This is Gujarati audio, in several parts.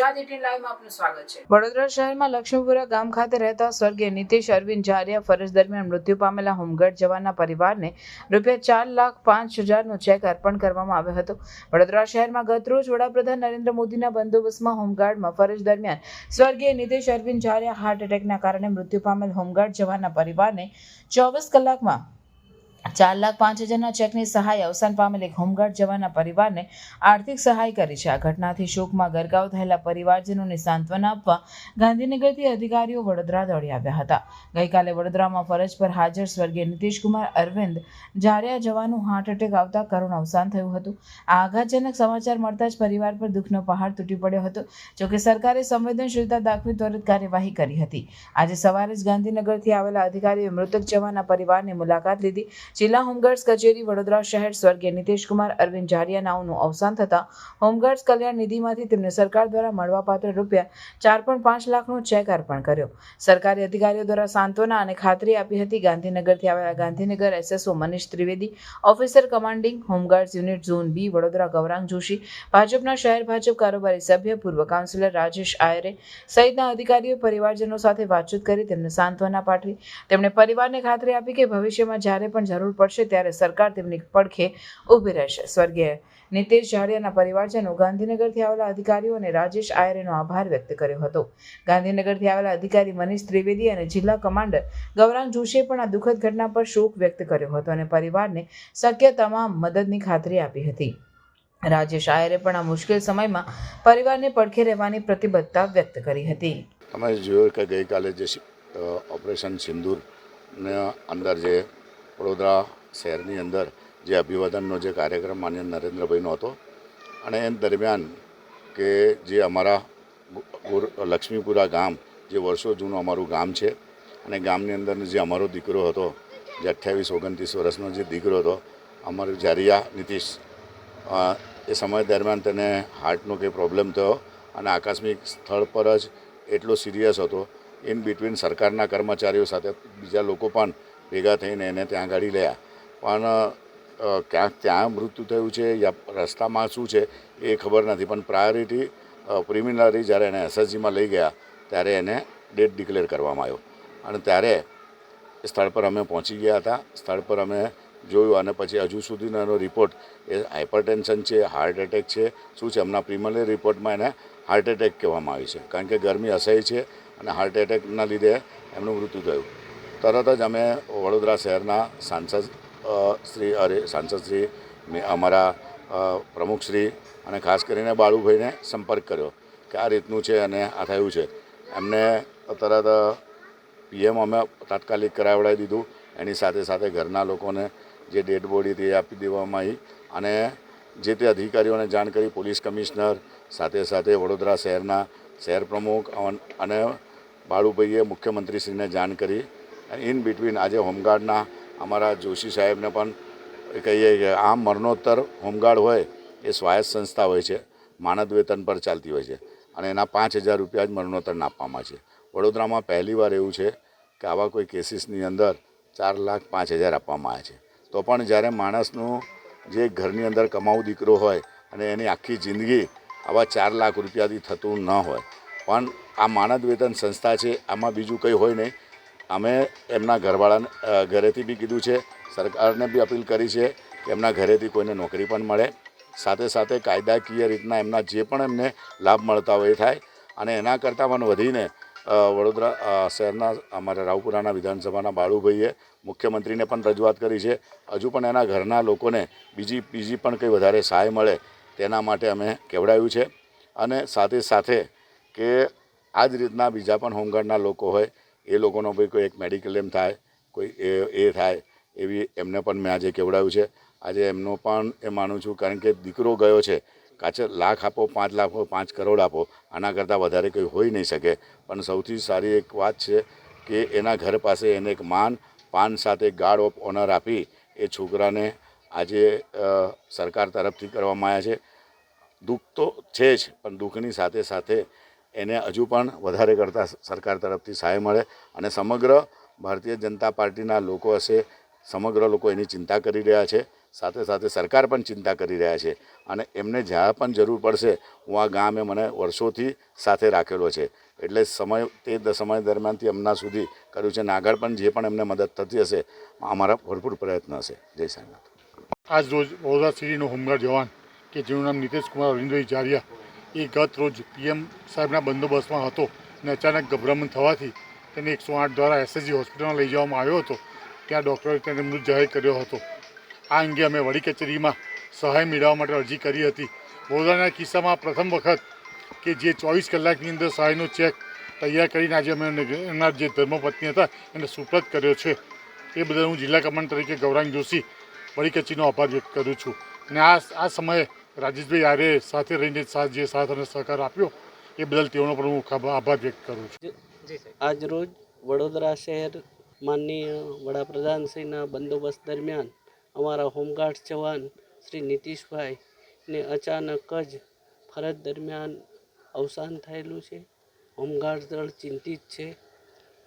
ગુજરાત એટીન લાઈવમાં આપનું સ્વાગત છે. વડોદરા શહેરમાં લક્ષ્મીપુરા ગામ ખાતે રહેતા સ્વર્ગીય નીતિશ અરવિંદ ઝારિયા ફરજ દરમિયાન મૃત્યુ પામેલા હોમગાર્ડ જવાનના પરિવારને રૂપિયા ચાર લાખ પાંચ હજારનો ચેક અર્પણ કરવામાં આવ્યો હતો. વડોદરા શહેરમાં ગતરોજ વડાપ્રધાન નરેન્દ્ર મોદીના બંદોબસ્તમાં હોમગાર્ડમાં ફરજ દરમિયાન સ્વર્ગીય નીતિશ અરવિંદ જારિયા હાર્ટ એટેકના કારણે મૃત્યુ પામેલ હોમગાર્ડ જવાનના પરિવારને ચોવીસ કલાકમાં ચાર લાખ પાંચ હજારના ચેકની સહાય અવસાન પામેલ એક હોમગાર્ડ જવાનના પરિવારને આર્થિક સહાય કરી છે. આ ઘટનાથી શોકમાં ગરકાવ થયેલા પરિવારજનોને સાંત્વના આપવા ગાંધીનગરથી અધિકારીઓ વડોદરા દોડી આવ્યા હતા. ગઈકાલે વડોદરામાં ફરજ પર હાજર સ્વર્ગીય નીતિશકુમાર અરવિંદ જાડિયા જવાનું હાર્ટ એટેક આવતા કરુણ અવસાન થયું હતું. આ આઘાતજનક સમાચાર મળતા જ પરિવાર પર દુઃખનો પહાડ તૂટી પડ્યો હતો. જોકે સરકારે સંવેદનશીલતા દાખવી ત્વરિત કાર્યવાહી કરી હતી. આજે સવારે જ ગાંધીનગરથી આવેલા અધિકારીઓએ મૃતક જવાનના પરિવારની મુલાકાત લીધી. જિલ્લા હોમગાર્ડ્સ કચેરી વડોદરા શહેર સ્વર્ગીય નીતિશકુમાર અરવિંદ જારિયા નાઓનું અવસાન થતાં હોમગાર્ડ્સ કલ્યાણ નિધિમાંથી તેમને સરકાર દ્વારા મળવાપાત્ર રૂપિયા ચાર પોઈન્ટ પાંચ લાખનો ચેક અર્પણ કર્યો. સરકારી અધિકારીઓ દ્વારા સાંત્વના અને ખાતરી આપી હતી ગાંધીનગરથી આવેલા Gandhinagar SSO Manish Trivedi, officer commanding home guards unit zone B Vadodara Gaurang Joshi, ભાજપના શહેર ભાજપ કારોબારી સભ્ય પૂર્વ કાઉન્સિલર રાજેશ આયરે સહિતના અધિકારીઓ, પરિવારજનો સાથે વાતચીત કરી તેમને સાંત્વના પાઠવી. તેમણે પરિવારને ખાતરી આપી કે ભવિષ્યમાં જ્યારે પણ જરૂર પડશે ત્યારે સરકાર તેમની પડખે ઊભી રહેશે. સ્વર્ગીય નીતિશ જાડિયાના પરિવારજનો ગાંધીનગરથી આવેલા અધિકારીઓ અને રાજેશ આયરેનો આભાર વ્યક્ત કર્યો હતો. ગાંધીનગરથી આવેલા અધિકારી મનીષ ત્રિવેદી અને જિલ્લા કમાન્ડર ગૌરાંગ જોશીએ પણ આ દુઃખદ ઘટના પર શોક વ્યક્ત કર્યો હતો અને પરિવારને શક્ય તમામ મદદની ખાતરી આપી હતી. રાજેશ આયરે પણ આ મુશ્કેલ સમયમાં પરિવારને પડખે રહેવાની પ્રતિબદ્ધતા વ્યક્ત કરી હતી. તમે જોયું કે ગઈકાલે જે ઓપરેશન સિંદૂરને અંદર જે વડોદરા શહેરની અંદર જે અભિવાદનનો જે કાર્યક્રમ માન્ય નરેન્દ્રભાઈનો હતો અને એ દરમિયાન કે જે અમારા લક્ષ્મીપુરા ગામ જે વર્ષો જૂનું અમારું ગામ છે અને ગામની અંદર જે અમારો દીકરો હતો, જે અઠ્યાવીસ, ઓગણત્રીસ વર્ષનો જે દીકરો હતો, અમારો જારિયા નીતિશ એ સમય દરમિયાન તેને હાર્ટનો કંઈ પ્રોબ્લેમ થયો અને આકસ્મિક સ્થળ પર જ એટલો સિરિયસ હતો. ઇન બિટવીન સરકારના કર્મચારીઓ સાથે બીજા લોકો પણ ભેગા થઈને એને ત્યાં ગાડી લયા. પણ ક્યાંક ત્યાં મૃત્યુ થયું છે યા રસ્તામાં શું છે એ ખબર નથી. પણ પ્રાયોરિટી પ્રિમિનરી જ્યારે એને એસએસજીમાં લઈ ગયા, ત્યારે એને ડેટ ડિક્લેર કરવામાં આવ્યો. અને ત્યારે સ્થળ પર અમે પહોંચી ગયા હતા. સ્થળ પર અમે જોયું અને પછી હજુ સુધીનો એનો રિપોર્ટ એ હાઇપરટેન્શન છે, હાર્ટ એટેક છે, શું છે હમણાં પ્રિમિનરી રિપોર્ટમાં એને હાર્ટ એટેક કહેવામાં આવી છે. કારણ કે ગરમી અસહ્ય છે અને હાર્ટ એટેકના લીધે એમનું મૃત્યુ થયું. તરત જ અમે વડોદરા શહેરના સાંસદ શ્રી, અરે, સાંસદ શ્રી, મેં, અમારા પ્રમુખશ્રી અને ખાસ કરીને બાળુભાઈને સંપર્ક કર્યો કે આ રીતનું છે અને આ થયું છે. એમને તરત પીએમ અમે તાત્કાલિક કરાવડાવી દીધું. એની સાથે સાથે ઘરના લોકોને જે ડેડ બોડી તે આપી દેવામાં આવી અને જે તે અધિકારીઓને જાણ કરી, પોલીસ કમિશનર, સાથે સાથે વડોદરા શહેરના શહેર પ્રમુખ અને બાળુભાઈએ મુખ્યમંત્રીશ્રીને જાણ કરી ઇન બિટવીન આજે હોમગાર્ડના અમારા જોશી સાહેબને પણ કહીએ કે આમ મરણોત્તર હોમગાર્ડ હોય એ સ્વાયત્ત સંસ્થા હોય છે, માનદ વેતન પર ચાલતી હોય છે. અને એના પાંચ હજાર રૂપિયા જ મરણોત્તરને આપવામાં છે. વડોદરામાં પહેલીવાર એવું છે કે આવા કોઈ કેસીસની અંદર ચાર લાખ પાંચ હજાર આપવામાં આવે છે. તો પણ જ્યારે માણસનું જે ઘરની અંદર કમાવું દીકરો હોય અને એની આખી જિંદગી આવા ચાર લાખ રૂપિયાથી થતું ન હોય. પણ આ માનદ વેતન સંસ્થા છે, આમાં બીજું કંઈ હોય નહીં. અમે એમના ઘરવાળાને ઘરેથી બી કીધું છે, સરકારને બી અપીલ કરી છે કે એમના ઘરેથી કોઈને નોકરી પણ મળે. સાથે સાથે કાયદાકીય રીતના એમના જે પણ એમને લાભ મળતા હોય એ થાય. અને એના કરતાં પણ વધીને વડોદરા શહેરના અમારા રાવપુરાના વિધાનસભાના બાળુભાઈએ મુખ્યમંત્રીને પણ રજૂઆત કરી છે. હજુ પણ એના ઘરના લોકોને બીજી બીજી પણ કંઈ વધારે સહાય મળે તેના માટે અમે કેવડાવ્યું છે. અને સાથે સાથે કે આ જ રીતના બીજા પણ હોમગાર્ડના લોકો હોય એ લોકોનો ભાઈ કોઈ એક મેડિકલ એમ થાય, કોઈ એ એ થાય, એવી એમને પણ મેં આજે કેવડાવ્યું છે. આજે એમનો પણ એ માનું છું, કારણ કે દીકરો ગયો છે, કાચે લાખ આપો, પાંચ લાખ પાંચ કરોડ આપો, આના કરતાં વધારે કંઈ હોઈ નહીં શકે. પણ સૌથી સારી એક વાત છે કે એના ઘર પાસે એને એક માન, પાન સાથે ગાર્ડ ઓફ ઓનર આપી, એ છોકરાને આજે સરકાર તરફથી કરવામાં આવ્યા છે. દુઃખ તો છે જ, પણ દુઃખની સાથે સાથે એને હજુ પણ વધારે કરતાં સરકાર તરફથી સહાય મળે અને સમગ્ર ભારતીય જનતા પાર્ટીના લોકો હશે, સમગ્ર લોકો એની ચિંતા કરી રહ્યા છે, સાથે સાથે સરકાર પણ ચિંતા કરી રહ્યા છે અને એમને જ્યાં પણ જરૂર પડશે, હું આ ગામે મને વર્ષોથી સાથે રાખેલો છે. એટલે સમય, તે સમય દરમિયાનથી હમણાં સુધી કર્યું છે અને આગળ પણ જે પણ એમને મદદ થતી હશે, અમારા ભરપૂર પ્રયત્ન હશે. જય સાંઈનાથ આજ રોજ વડોદરા સિટીનો હોમગાર્ડ જવાન કે જેનું નામ નીતેશ કુમાર અરવિંદભાઈ જારિયા એ ગત રોજ પીએમ સાહેબના બંદોબસ્તમાં હતો અને અચાનક ગભરામણ થવાથી તેને એકસો આઠ દ્વારા એસએસજી હોસ્પિટલમાં લઈ જવામાં આવ્યો હતો. ત્યાં ડૉક્ટરે તેને મૃત જાહેર કર્યો હતો. આ અંગે અમે વડી કચેરીમાં સહાય મેળવવા માટે અરજી કરી હતી. વડોદરાના કિસ્સામાં પ્રથમ વખત કે જે ચોવીસ કલાકની અંદર સહાયનો ચેક તૈયાર કરીને આજે અમે એમના જે ધર્મપત્ની હતા એને સુપ્રત કર્યો છે. એ બદલ હું જિલ્લા કમાન્ડ તરીકે ગૌરાંગ જોશી વડી કચેરીનો આભાર વ્યક્ત કરું છું. અને આ આ સમયે રાજેશભાઈ આરે સાથે રહીને સાથ જે સાથ અને સહકાર આપ્યો એ બદલ તેઓનો પણ હું આભા- આભાર વ્યક્ત કરું છું. આજરોજ વડોદરા શહેર માનનીય વડાપ્રધાનશ્રીના બંદોબસ્ત દરમિયાન અમારા હોમગાર્ડ જવાન શ્રી નીતિશભાઈ ને અચાનક જ ફરજ દરમિયાન અવસાન થયેલું છે. હોમગાર્ડ દળ ચિંતિત છે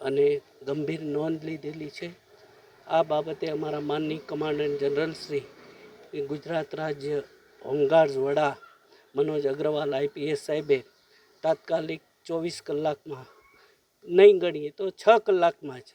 અને ગંભીર નોંધ લીધેલી છે. આ બાબતે અમારા માનની કમાન્ડન્ટ જનરલ શ્રી એ ગુજરાત રાજ્ય હોમગાર્ડ્સ વડા મનોજ અગ્રવાલ આઈપીએસ સાહેબે તાત્કાલિક ચોવીસ કલાકમાં નહીં ગણીએ તો છ કલાકમાં જ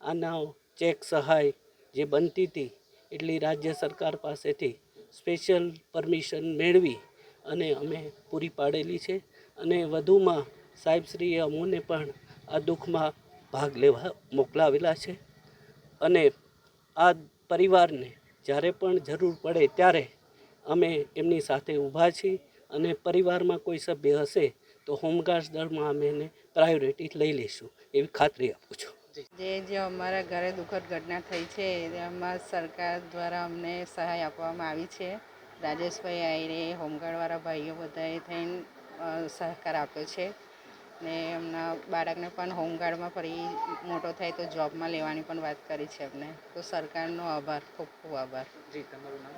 આના ચેક સહાય જે બનતી હતી એટલી રાજ્ય સરકાર પાસેથી સ્પેશિયલ પરમિશન મેળવી અને અમે પૂરી પાડેલી છે અને વધુમાં સાહેબશ્રીએ અમોને પણ આ દુઃખમાં ભાગ લેવા મોકલાવેલા છે. અને આ પરિવારને જ્યારે પણ જરૂર પડે ત્યારે અમે એમની સાથે ઊભા છીએ અને પરિવારમાં કોઈ સભ્ય હશે તો હોમગાર્ડ દળમાં અમે એને પ્રાયોરિટી લઈ લઈશું એવી ખાતરી આપું છું. જે જે અમારા ઘરે દુઃખદ ઘટના થઈ છે એમાં સરકાર દ્વારા અમને સહાય આપવામાં આવી છે. રાજેશભાઈ આયરે હોમગાર્ડવાળા ભાઈઓ બધાએ થઈને સહકાર આપ્યો છે. ને એમના બાળકને પણ હોમગાર્ડમાં ફરી મોટો થાય તો જોબમાં લેવાની પણ વાત કરી છે એમને. તો સરકારનો આભાર ખૂબ ખૂબ આભાર. જી તમારું નામ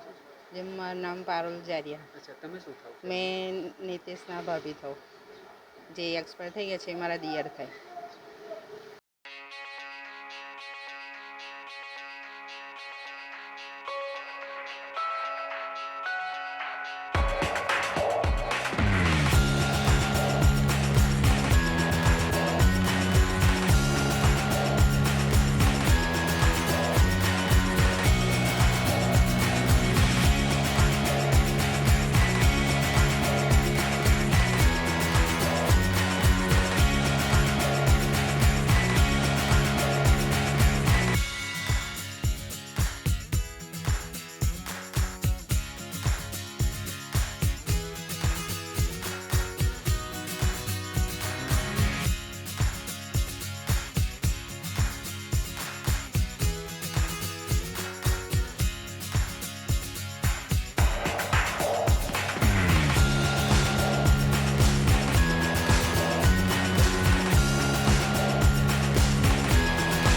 જેમ મારું નામ પારુલ જારિયા. અચ્છા તમે શું થાવ મેં નીતિશના ભાભી થાવ જે એક્સપાયર થઈ ગયા છે એ મારા દિયર થાય.